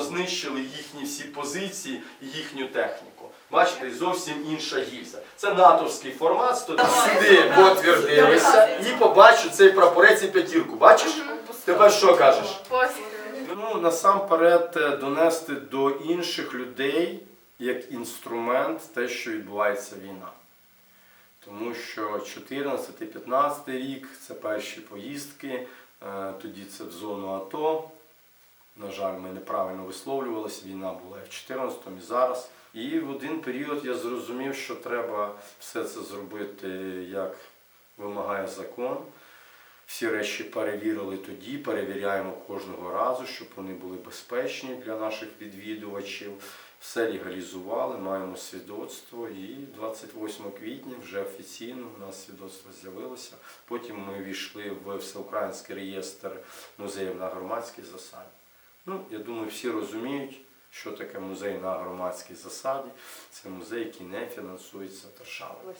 знищили їхні всі позиції і їхню техніку. Бачите, зовсім інша гільза. Це натовський формат. Сюди потвердилися і побачу цей прапорець і п'ятірку. Бачиш? Тепер що кажеш? Ну, насамперед е, донести до інших людей як інструмент те, що відбувається війна. Тому що 14-15 рік це перші поїздки, е, тоді це в зону АТО. На жаль, ми неправильно висловлювалися, війна була і в 14-му, і зараз. І в один період я зрозумів, що треба все це зробити, як вимагає закон. Всі речі перевірили тоді, перевіряємо кожного разу, щоб вони були безпечні для наших відвідувачів. Все легалізували, маємо свідоцтво і 28 квітня вже офіційно у нас свідоцтво з'явилося. Потім ми війшли в всеукраїнський реєстр музеїв на громадській засаді. Ну, я думаю, всі розуміють, що таке музей на громадській засаді. Це музей, який не фінансується державою.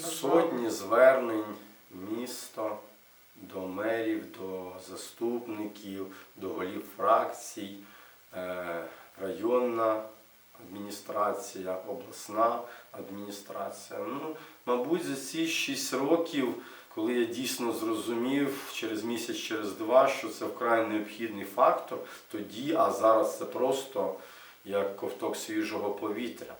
Сотні звернень міста до мерів, до заступників, до голів фракцій, е, районна адміністрація, обласна адміністрація. Ну, мабуть, за ці 6 років, коли я дійсно зрозумів через місяць, через два, що це вкрай необхідний фактор, тоді, а зараз це просто як ковток свіжого повітря.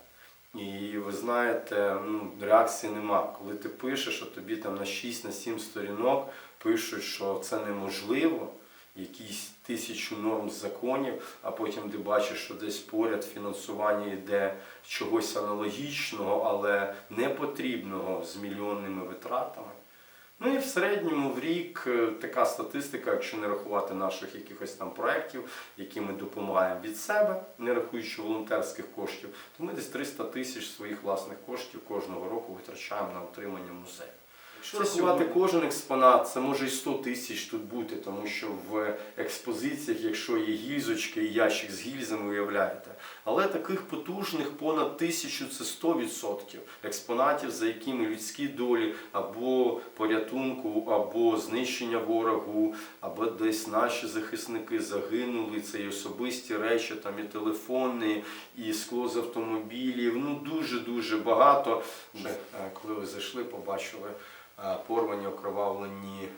І ви знаєте, ну, реакції нема. Коли ти пишеш, що тобі там на 6-7 сторінок пишуть, що це неможливо, якісь тисячу норм законів, а потім ти бачиш, що десь поряд фінансування йде чогось аналогічного, але не потрібного з мільйонними витратами. Ну і в середньому в рік е, така статистика, якщо не рахувати наших якихось там проєктів, які ми допомагаємо від себе, не рахуючи волонтерських коштів, то ми десь 300 тисяч своїх власних коштів кожного року витрачаємо на утримання музею. Якщо рахувати кожен експонат, це може і 100 тисяч тут бути, тому що в експозиціях, якщо є гільзочки і ящик з гільзами, уявляєте. Але таких потужних понад тисячу це 100% експонатів, за якими людські долі або порятунку, або знищення ворогу, або десь наші захисники загинули. Це і особисті речі, там і телефони, і скло з автомобілів. Ну дуже дуже багато. Е, Коли ви зайшли, побачили порвані, окровавлені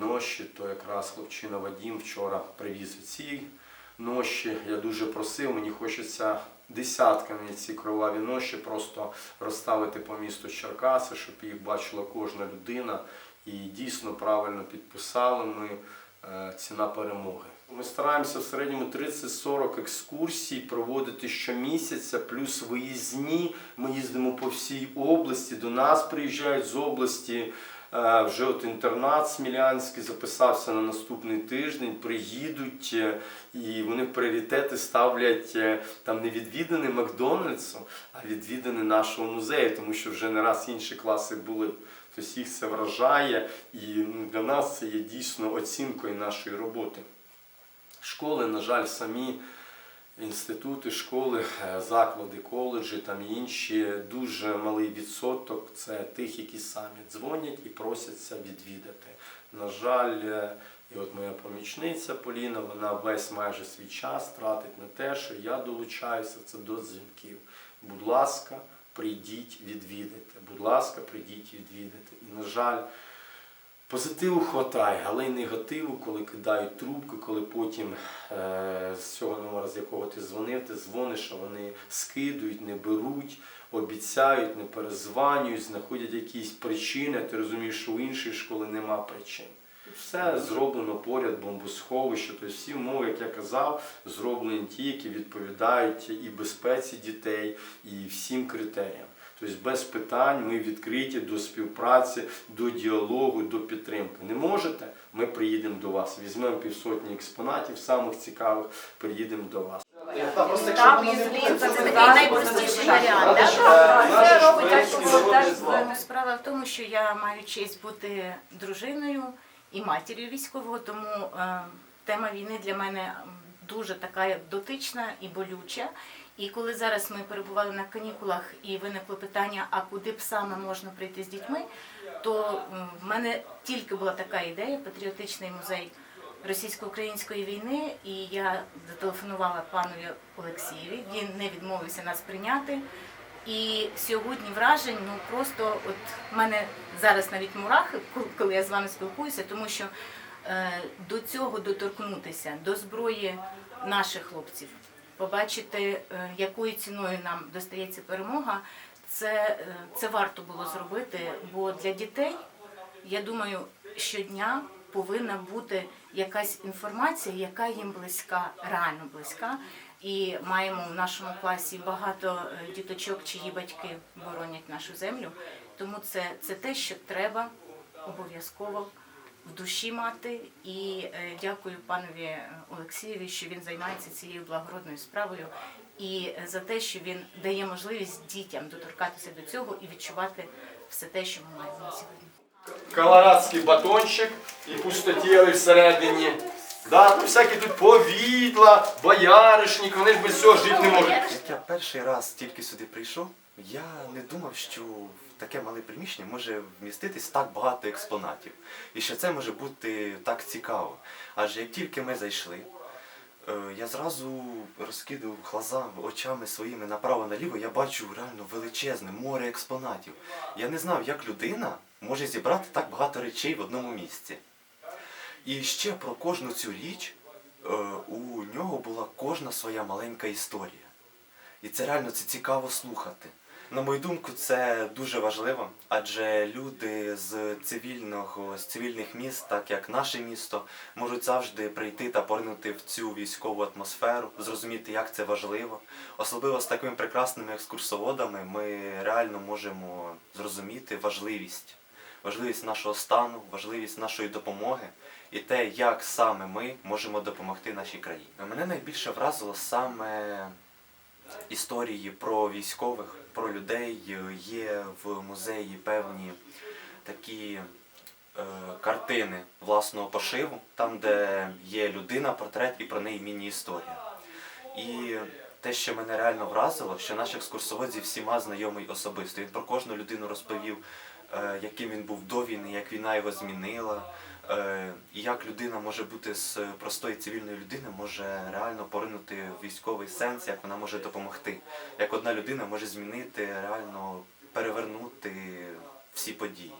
ноші, то якраз хлопчина Вадім вчора привіз ці ноші. Я дуже просив, мені хочеться десятками ці кроваві ноші просто розставити по місту Черкаси, щоб їх бачила кожна людина. І дійсно правильно підписали ми е, ціна перемоги. Ми стараємося в середньому 30-40 екскурсій проводити щомісяця, плюс виїзні. Ми їздимо по всій області. До нас приїжджають з області. Е, Вже от інтернат Смілянський записався на наступний тиждень, приїдуть е, і вони пріоритети ставлять е, там не відвідини Макдональдсу, а відвідини нашого музею, тому що вже не раз інші класи були. Тобто їх це вражає, і ну, для нас це є дійсно оцінкою нашої роботи. Школи, на жаль, самі інститути, школи, е, заклади, коледжі там інші дуже малий відсоток це тих, які самі дзвонять і просяться відвідати. На жаль, е, і от моя помічниця Поліна, вона весь майже свій час тратить на те, що я долучаюся це до дзвінків. Будь ласка, прийдіть відвідати. Будь ласка, прийдіть відвідати. І, на жаль, Позитиву хватає, але й негативу, коли кидають трубки, коли потім е, з цього номера, з якого ти дзвонив, ти дзвониш, а вони скидують, не беруть, обіцяють, не перезванюють, знаходять якісь причини. Ти розумієш, що у іншої школи нема причин. Все зроблено поряд бомбосховище. Тобто всі умови, як я казав, зроблені ті, які відповідають і безпеці дітей, і всім критеріям. Тобто без питань ми відкриті до співпраці, до діалогу, до підтримки. Не можете? Ми приїдемо до вас. Візьмемо півсотні експонатів, самих цікавих, приїдемо до вас. Там із Це найпростіший варіант. Це робить знав. Справа в тому, що я маю честь бути дружиною і матір'ю військового, тому е, тема війни для мене дуже така дотична і болюча. І коли зараз ми перебували на канікулах і виникло питання, а куди б саме можна прийти з дітьми, то в мене тільки була така ідея патріотичний музей російсько-української війни, і я зателефонувала панові Олексієві. Він не відмовився нас прийняти. І сьогодні вражень, ну просто от в мене зараз навіть мурахи, коли- я з вами спілкуюся, тому що е, до цього доторкнутися, до зброї наших хлопців, побачити, е, якою ціною нам достається перемога, це, е, це варто було зробити, бо для дітей, я думаю, щодня повинна бути якась інформація, яка їм близька, реально близька. І маємо в нашому класі багато е, діточок, чиї батьки боронять нашу землю. Тому це, це те, що треба обов'язково в душі мати. І е, дякую панові е, Олексієві, що він займається цією благородною справою, і е, за те, що він дає можливість дітям доторкатися до цього і відчувати все те, що ми маємо на сьогодні. Колорадський батончик і пустотіли всередині. Да, ну всякі тут повідла, бояришник, вони ж без цього жити не можуть. Як я перший раз тільки сюди прийшов, я не думав, що таке мале приміщення може вміститись так багато експонатів. І що це може бути так цікаво. Адже як тільки ми зайшли, е, я зразу розкидав глаза очами своїми направо-наліво, я бачу реально величезне море експонатів. Я не знав, як людина може зібрати так багато речей в одному місці. І ще про кожну цю річ е, у нього була кожна своя маленька історія. І це реально це цікаво слухати. На мою думку, це дуже важливо, адже люди з цивільного, з цивільних міст, так як наше місто, можуть завжди прийти та поринути в цю військову атмосферу, зрозуміти, як це важливо. Особливо з такими прекрасними екскурсоводами ми реально можемо зрозуміти важливість, важливість нашого стану, важливість нашої допомоги і те, як саме ми можемо допомогти нашій країні. Мене найбільше вразило саме історії про військових, про людей. Є в музеї певні такі е, картини власного пошиву, там, де є людина, портрет і про неї міні-історія. І те, що мене реально вразило, що наш екскурсовод зі всіма знайомий особисто. Він про кожну людину розповів, е, яким він був до війни, як війна його змінила, і як людина може бути з простої цивільної людини, може реально поринути військовий сенс, як вона може допомогти, як одна людина може змінити, реально перевернути всі події.